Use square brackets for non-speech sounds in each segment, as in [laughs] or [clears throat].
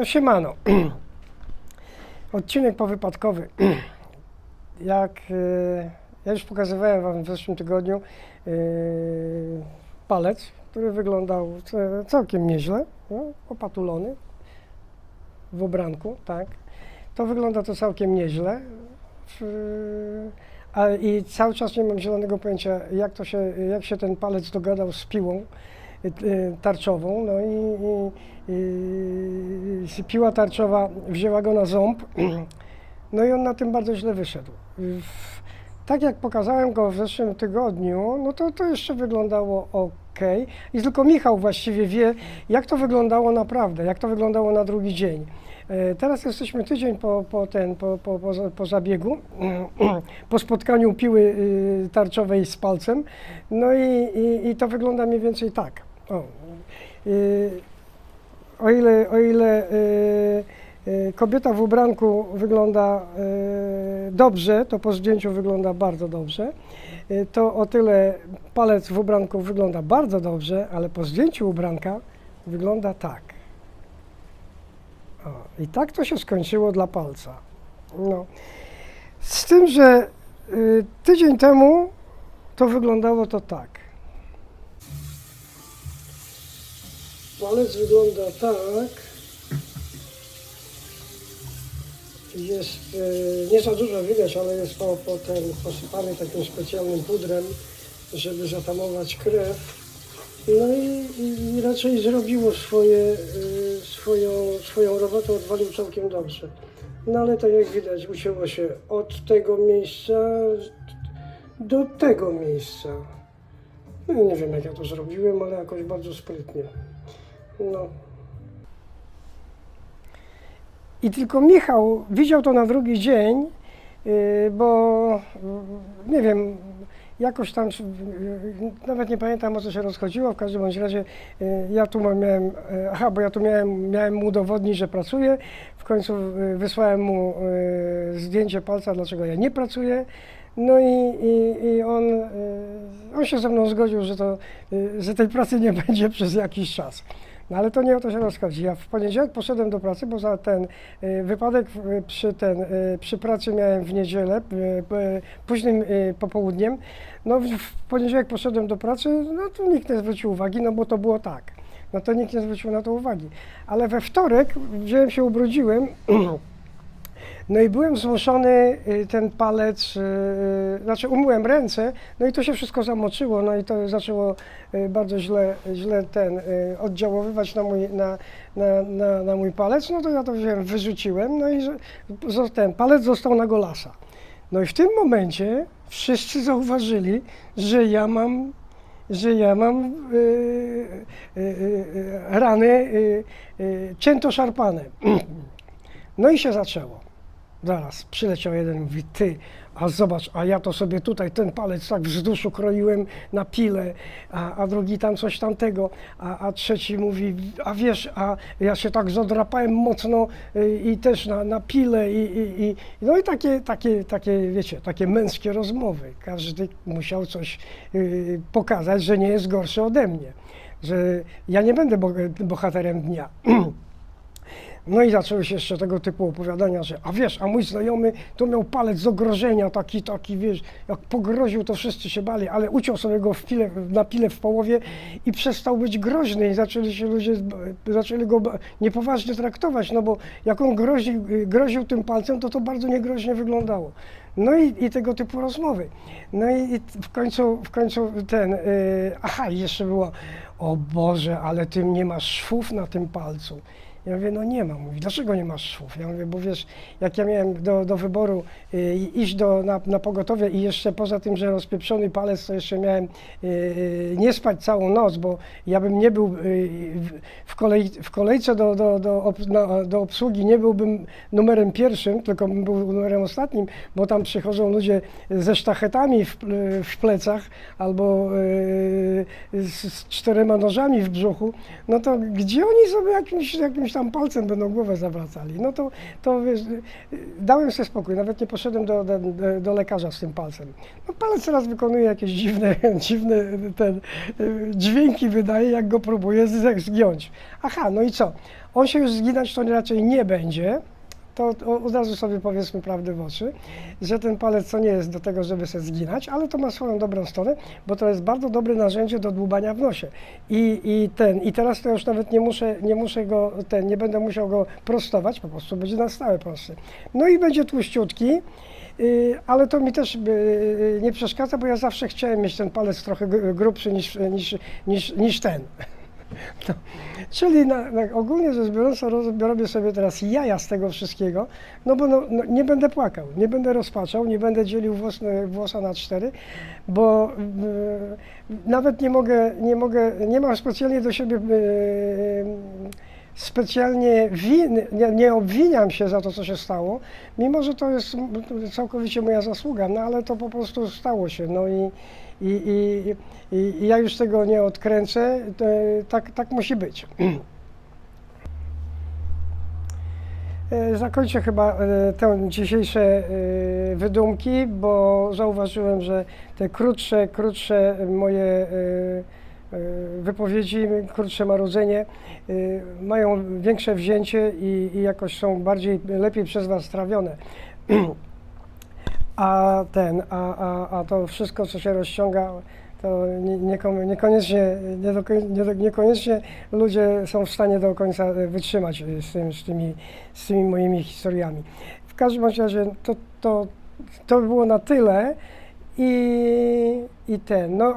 No siemano. [clears throat] Odcinek powypadkowy. [clears throat] Jak e, ja już pokazywałem Wam w zeszłym tygodniu e, palec, który wyglądał ce- całkiem nieźle, no, opatulony w ubranku, tak. To wygląda to całkiem nieźle. A, I cały czas nie mam zielonego pojęcia, jak, to się, jak się ten palec dogadał z piłą tarczową. No i, i, i piła tarczowa wzięła go na ząb. [clears throat] No i on na tym bardzo źle wyszedł. Tak jak pokazałem go w zeszłym tygodniu, no to to jeszcze wyglądało ok. I tylko Michał właściwie wie, jak to wyglądało naprawdę, jak to wyglądało na drugi dzień. E, Teraz jesteśmy tydzień po, po, ten, po, po, po, po zabiegu, [clears throat] po spotkaniu piły y, tarczowej z palcem. No i, i, i to wygląda mniej więcej tak. O, y, o ile, o ile y, y, kobieta w ubranku wygląda y, dobrze, to po zdjęciu wygląda bardzo dobrze. To o tyle palec w ubranku wygląda bardzo dobrze, ale po zdjęciu ubranka wygląda tak. O, I tak to się skończyło dla palca. No. Z tym, że tydzień temu to wyglądało to tak. Palec wygląda tak. Jest e, nie za dużo widać, ale jest po, po ten, posypany takim specjalnym pudrem, żeby zatamować krew. No i, i, raczej zrobiło swoje, e, swoją, swoją robotę, odwalił całkiem dobrze. No ale tak jak widać, ucięło się od tego miejsca do tego miejsca. No nie wiem jak ja to zrobiłem, ale jakoś bardzo sprytnie. No. I tylko Michał widział to na drugi dzień, yy, bo nie wiem, jakoś tam, yy, nawet nie pamiętam o co się rozchodziło, w każdym bądź razie yy, ja tu miałem, aha, bo ja tu miałem, miałem mu udowodnić, że pracuję, w końcu wysłałem mu zdjęcie palca, dlaczego ja nie pracuję, no i, i, i on, on się ze mną zgodził, że, to, że tej pracy nie [laughs] będzie przez jakiś czas. No ale to nie o to się rozchodzi. Ja w poniedziałek poszedłem do pracy, bo za ten y, wypadek y, przy, ten, y, przy pracy miałem w niedzielę, późnym popołudniem. No w, w poniedziałek poszedłem do pracy, no to nikt nie zwrócił uwagi, no bo to było tak. No to nikt nie zwrócił na to uwagi. Ale we wtorek wziąłem się, ubrudziłem, [clears throat] no i byłem zmuszony y, ten palec, y, znaczy umyłem ręce, no i to się wszystko zamoczyło, no i to zaczęło y, bardzo źle, źle ten, y, oddziaływać na mój, na, na, na, na mój palec, no to ja to wziąłem, wyrzuciłem, no i ten palec został na golasa. No i w tym momencie wszyscy zauważyli, że ja mam, że ja mam y, y, y, y, rany y, y, cięto szarpane. [clears throat] No i się zaczęło. Zaraz przyleciał jeden i mówi, ty, a zobacz, a ja to sobie tutaj ten palec tak wzdłuż ukroiłem na pile, a, a drugi tam coś tamtego, a, a trzeci mówi, a wiesz, a ja się tak zadrapałem mocno y, i też na, na pile i, i, i no i takie, takie, takie, wiecie, takie męskie rozmowy. Każdy musiał coś y, pokazać, że nie jest gorszy ode mnie, że ja nie będę bo- bohaterem dnia. [clears throat] No i zaczęły się jeszcze tego typu opowiadania, że a wiesz, a mój znajomy to miał palec z ogrożenia, taki, taki, wiesz, jak pogroził, to wszyscy się bali, ale uciął sobie go w pile, na pile w połowie i przestał być groźny i zaczęli się ludzie, zaczęli go niepoważnie traktować, no bo jak on groził, groził tym palcem, to to bardzo niegroźnie wyglądało. No i, i tego typu rozmowy. No i, i w końcu, w końcu ten, yy, aha, jeszcze było, o Boże, ale ty nie masz szwów na tym palcu. Ja mówię, no nie mam. Mówi, dlaczego nie masz szwów? Ja mówię, bo wiesz, jak ja miałem do, do wyboru y, iść do, na, na pogotowie i jeszcze poza tym, że rozpieprzony palec, to jeszcze miałem y, nie spać całą noc, bo ja bym nie był y, w, w, kolej, w kolejce do, do, do, ob, na, do obsługi, nie byłbym numerem pierwszym, tylko bym był numerem ostatnim, bo tam przychodzą ludzie ze sztachetami w, w plecach albo y, z, z czterema nożami w brzuchu, no to gdzie oni sobie jakimś, jakimś tam tam palcem będą głowę zawracali. No to, to wiesz, dałem sobie spokój, nawet nie poszedłem do, do, do lekarza z tym palcem. No palec teraz wykonuje jakieś dziwne, [laughs] dziwne ten, y, dźwięki wydaje, jak go próbuje zgiąć. Aha, no i co? On się już zginać to raczej nie będzie, to od razu sobie powiedzmy prawdę w oczy, że ten palec to nie jest do tego, żeby się zginać, ale to ma swoją dobrą stronę, bo to jest bardzo dobre narzędzie do dłubania w nosie. I, i ten, i teraz to już nawet nie muszę, nie muszę go, ten, nie będę musiał go prostować, po prostu będzie na stałe prosty. No i będzie tłuściutki, y, ale to mi też y, nie przeszkadza, bo ja zawsze chciałem mieć ten palec trochę gr- grubszy niż, niż, niż, niż ten. No. Czyli na, na, ogólnie rzecz biorąc, robię sobie teraz jaja z tego wszystkiego, no bo no, no, nie będę płakał, nie będę rozpaczał, nie będę dzielił włos, włosa na cztery, bo y, nawet nie mogę, nie mogę, nie mam specjalnie do siebie y, specjalnie win, nie, nie obwiniam się za to, co się stało, mimo że to jest całkowicie moja zasługa, no ale to po prostu stało się, no i, i, i, i, ja już tego nie odkręcę, tak, tak musi być. [clears throat] E, Zakończę chyba e, te dzisiejsze e, wydumki, bo zauważyłem, że te krótsze, krótsze moje wypowiedzi, krótsze marudzenie mają większe wzięcie i, i jakoś są bardziej, lepiej przez Was trawione. [clears throat] A ten, a, a, a to wszystko, co się rozciąga, to niekoniecznie, niekoniecznie ludzie są w stanie do końca e, wytrzymać e, z, tym, z, tymi, z tymi moimi historiami. W każdym razie to, to, to było na tyle i, i ten, no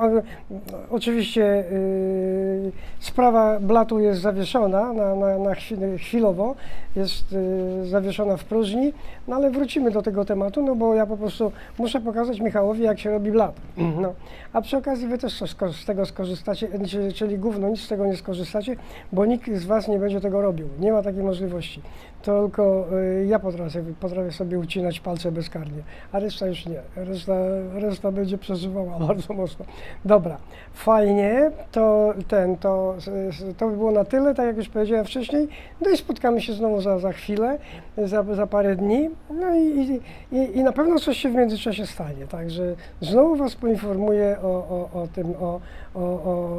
oczywiście y, sprawa blatu jest zawieszona na, na, na chwilowo, jest y, zawieszona w próżni, no ale wrócimy do tego tematu, no bo ja po prostu muszę pokazać Michałowi, jak się robi blat. No. A przy okazji wy też z tego skorzystacie, e, czyli- czyli gówno, nic z tego nie skorzystacie, bo nikt z was nie będzie tego robił, nie ma takiej możliwości. Tylko y, ja potrafię, potrafię sobie ucinać palce bezkarnie, a reszta już nie. Reszta, reszta będzie przeżywała bardzo mocno. Dobra, fajnie, to ten, to, to by było na tyle, tak jak już powiedziałem wcześniej. No i spotkamy się znowu za, za chwilę, za, za parę dni. No i, i, i na pewno coś się w międzyczasie stanie. Także znowu Was poinformuję o, o, o tym, o, o, o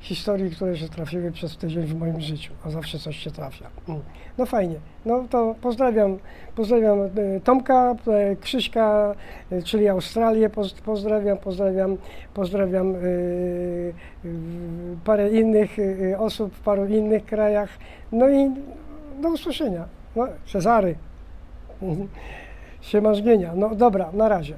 historii, które się trafiły przez tydzień w moim życiu, a zawsze coś się trafia. Mm. No fajnie. No to pozdrawiam, pozdrawiam e, Tomka, e, Krzyśka, e, czyli Australię, poz- pozdrawiam, pozdrawiam, pozdrawiam e, parę innych e, osób w paru innych krajach. No i do usłyszenia. No, Cezary. [laughs] Siemasz genia. No dobra, na razie.